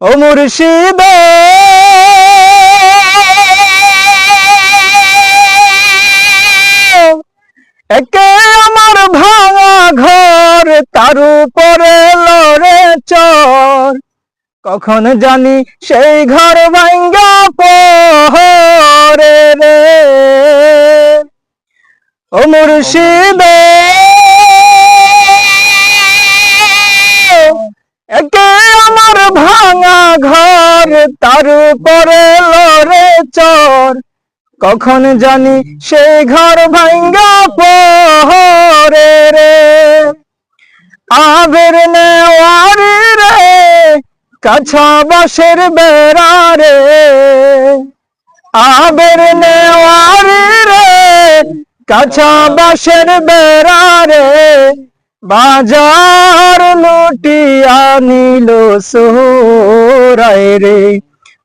ও মুর্শিদ। একে আমার ভাঙা ঘর, তার উপরে লড়ে চর। কখন জানি সেই ঘর ভাঙ্গা পহরে রে। ও মুর্শিদ। তার উপরে লড়ে চর। কখন জানি সেই ঘর ভাঙ্গা পহরে রে। আবের নেওয়ারি রে, কাছা বাসের বেড়া রে। আবের নেওয়ারি রে, কাছা বাসের বেড়া রে। বাজার লুটিয়া নিল সোরাই রে।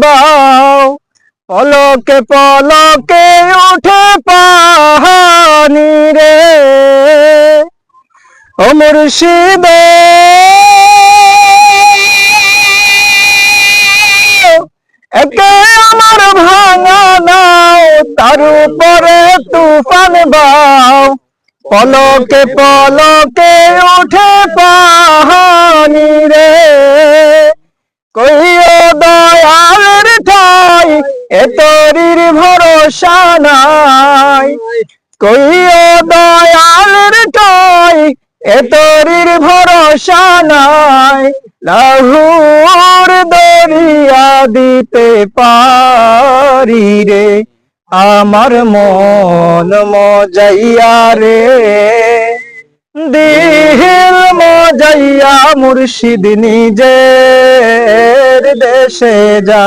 বাও, পলকে পলকে উঠে পাহানি রে। ও মুর্শিদ। একে আমার ভাঙা নাও, তার উপরে তুফান বাও। পলকে পলকে উঠে পাহানি রে। দয়ালের ঠাই এ তরির ভরসা নাই। কইও দয়ালের ঠাই, এ তরির ভরসা নাই। লাহুর দরিয়া দিতে পারি রে, আমার মন মজাইয়া রে। দিল মজাইয়া মুর্শিদ নিজের দেশে যা।